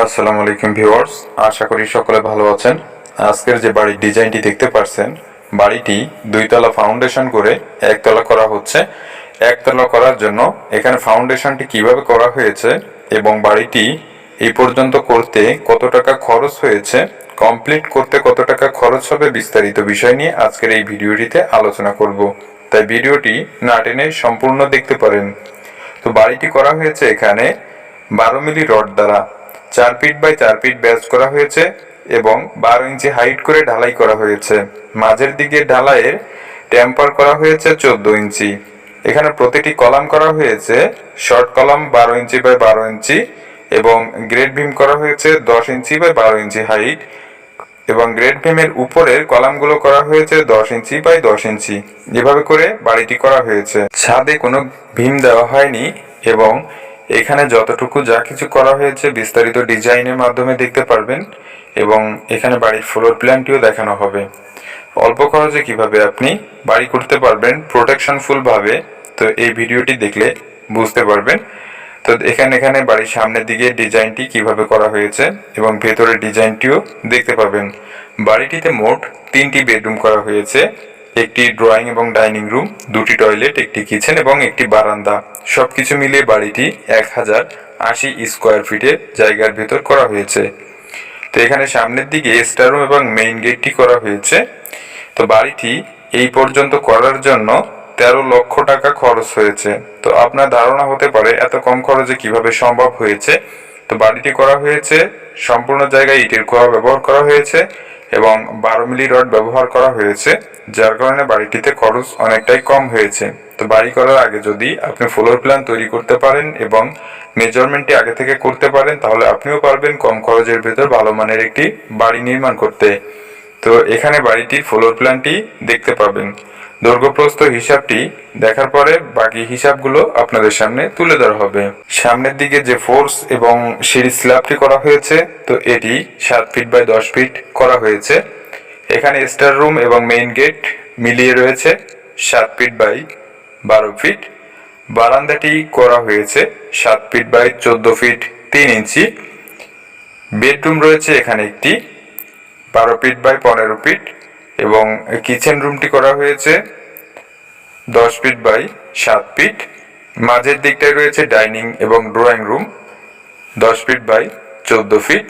আসসালামু আলাইকুম ভিউয়ার্স, আশা করি সকলে ভালো আছেন। আজকের যে বাড়ির ডিজাইনটি দেখতে পারছেন, বাড়িটি দুইতলা ফাউন্ডেশন করে একতলা করা হচ্ছে। একতলা করার জন্য এখানে ফাউন্ডেশনটি কীভাবে করা হয়েছে এবং বাড়িটি এই পর্যন্ত করতে কত টাকা খরচ হয়েছে, কমপ্লিট করতে কত টাকা খরচ হবে বিস্তারিত বিষয় নিয়ে আজকের এই ভিডিওটিতে আলোচনা করব। তাই ভিডিওটি না টেনে সম্পূর্ণ দেখতে পারেন। তো বাড়িটি করা হয়েছে এখানে বারো মিলি রড দ্বারা। চার ফিট বাই চার ফিট ব্যাস করা হয়েছে এবং বারো ইঞ্চি হাইট করে ঢালাই করা হয়েছে। মাঝের দিকে ঢালাইয়ের ট্যাম্পার করা হয়েছে চোদ্দ ইঞ্চি। এখানে প্রতিটি কলাম করা হয়েছে, শর্ট কলাম বারো ইঞ্চি বাই বারো ইঞ্চি এবং গ্রেড বিম করা হয়েছে দশ ইঞ্চি বাই বারো ইঞ্চি হাইট এবং গ্রেড ভীমের উপরের কলামগুলো করা হয়েছে দশ ইঞ্চি বাই দশ ইঞ্চি। যেভাবে করে বাড়িটি করা হয়েছে। ছাদে কোনো ভীম দেওয়া হয়নি এবং এখানে যতটুকু যা কিছু করা হয়েছে বিস্তারিত ডিজাইনের মাধ্যমে দেখতে পারবেন এবং এখানে বাড়ির ফ্লোর প্ল্যানটিও দেখানো হবে। অল্প খরচে কীভাবে আপনি বাড়ি করতে পারবেন প্রোটেকশন ফুল ভাবে, তো এই ভিডিওটি দেখলে বুঝতে পারবেন। তো এখানে এখানে বাড়ির সামনের দিকে ডিজাইনটি কীভাবে করা হয়েছে এবং ভেতরের ডিজাইনটিও দেখতে পাবেন। বাড়িটিতে মোট তিনটি বেডরুম করা হয়েছে। একটি ড্রয়িং এবং ডাইনিং রুম দুটি টয়লেট একটি কিচেন এবং একটি বারান্দা। সবকিছু মিলিয়ে বাড়িটি এক হাজার আশি স্কোয়ার ফিটের জায়গার ভেতর করা হয়েছে। তো এখানে সামনের দিকে স্টার রুম এবং মেইন গেটটি করা হয়েছে। তো বাড়িটি এই পর্যন্ত করার জন্য তেরো লক্ষ টাকা খরচ হয়েছে। তো আপনার ধারণা হতে পারে এত কম খরচে কীভাবে সম্ভব হয়েছে? তো বাড়িটি করা হয়েছে, সম্পূর্ণ জায়গায় ইটের খোয়া ব্যবহার করা হয়েছে। এবং বারো মিলি রড ব্যবহার করা হয়েছে, যার কারণে বাড়িটিতে খরচ অনেকটাই কম হয়েছে। তো বাড়ি করার আগে যদি আপনি ফ্লোর প্ল্যান তৈরি করতে পারেন এবং মেজারমেন্টটি আগে থেকে করতে পারেন, তাহলে আপনিও পারবেন কম খরচের ভেতর ভালো মানের একটি বাড়ি নির্মাণ করতে। তো এখানে বাড়িটির ফ্লোর প্ল্যানটি দেখতে পাবেন। দৈর্ঘ্যপ্রস্থ হিসাবটি দেখার পরে বাকি হিসাবগুলো আপনাদের সামনে তুলে ধরা হবে। সামনের দিকে যে ফোর্স এবং সিঁড়ি স্ল্যাবটি করা হয়েছে, তো এটি সাত ফিট বাই দশ ফিট করা হয়েছে। এখানে স্টার রুম এবং মেইন গেট মিলিয়ে রয়েছে সাত ফিট বাই বারো ফিট বারান্দাটি করা হয়েছে সাত ফিট বাই চোদ্দ ফিট তিন ইঞ্চি বেডরুম রয়েছে এখানে একটি, বারো ফিট বাই পনেরো ফিট এবং কিচেন রুমটি করা হয়েছে দশ ফিট বাই সাত ফিট মাঝের দিকটায় রয়েছে ডাইনিং এবং ড্রয়িং রুম দশ ফিট বাই চোদ্দ ফিট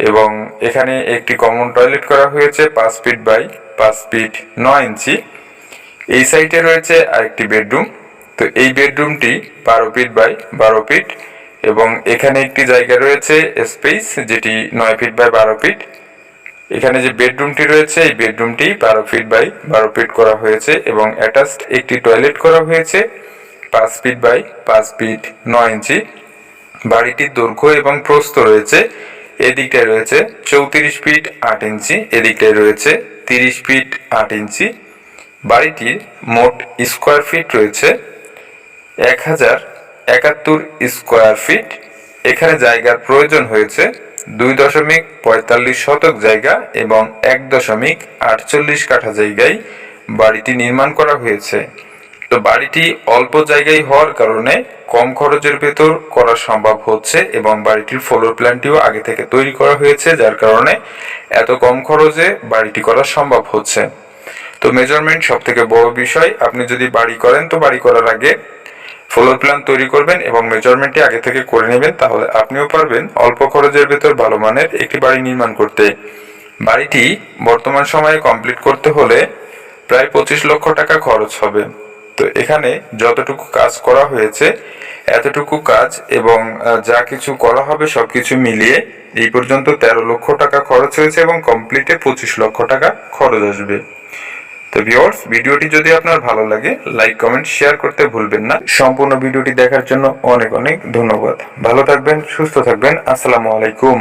এবং এখানে একটি কমন টয়লেট করা হয়েছে পাঁচ ফিট বাই পাঁচ ফিট নয় ইঞ্চি। এই সাইডে রয়েছে আরেকটি বেডরুম তো এই বেডরুমটি বারো ফিট বাই বারো ফিট এবং এখানে একটি জায়গা রয়েছে স্পেস যেটি নয় ফিট বাই বারো ফিট এখানে যে বেডরুমটি রয়েছে, এই বেডরুমটি বারো ফিট বাই বারো ফিট করা হয়েছে এবং অ্যাটাচড একটি টয়লেট করা হয়েছে পাঁচ ফিট বাই পাঁচ ফিট নয় ইঞ্চি। বাড়িটির দৈর্ঘ্য এবং প্রস্থ রয়েছে এদিকটায় রয়েছে চৌত্রিশ ফিট আট ইঞ্চি, এদিকটায় রয়েছে তিরিশ ফিট আট ইঞ্চি। বাড়িটির মোট স্কোয়ার ফিট রয়েছে এক হাজার একাত্তর স্কোয়ার ফিট। এখানে জায়গার প্রয়োজন হয়েছে দুই দশমিক পঁয়তাল্লিশ শতক জায়গা এবং এক দশমিক আটচল্লিশ কাঠা জায়গায় বাড়িটি নির্মাণ করা হয়েছে। তো বাড়িটি অল্প জায়গায় হওয়ার কারণে কম খরচের ভেতর করা সম্ভব হচ্ছে এবং বাড়িটির ফ্লোর প্ল্যানটিও আগে থেকে তৈরি করা হয়েছে, যার কারণে এত কম খরচে বাড়িটি করা সম্ভব হচ্ছে। তো মেজারমেন্ট সব থেকে বড় বিষয়, আপনি যদি বাড়ি করেন তো বাড়ি করার আগে ফ্লোর প্ল্যান তৈরি করবেন এবং মেজারমেন্টটি আগে থেকে করে নেবেন, তাহলে আপনিও পারবেন অল্প খরচের ভেতর ভালো মানের একটি বাড়ি নির্মাণ করতে। বাড়িটি বর্তমান সময়ে কমপ্লিট করতে হলে প্রায় পঁচিশ লক্ষ টাকা খরচ হবে। তো এখানে যতটুকু কাজ করা হয়েছে, এতটুকু কাজ এবং যা কিছু করা হবে সব কিছু মিলিয়ে এই পর্যন্ত তেরো লক্ষ টাকা খরচ হয়েছে এবং কমপ্লিটে পঁচিশ লক্ষ টাকা খরচ আসবে। তো ভিউয়ার্স ভিডিওটি যদি আপনার ভালো লাগে লাইক কমেন্ট শেয়ার করতে ভুলবেন না। সম্পূর্ণ ভিডিওটি দেখার জন্য অনেক অনেক ধন্যবাদ। ভালো থাকবেন, সুস্থ থাকবেন। আসসালামু আলাইকুম।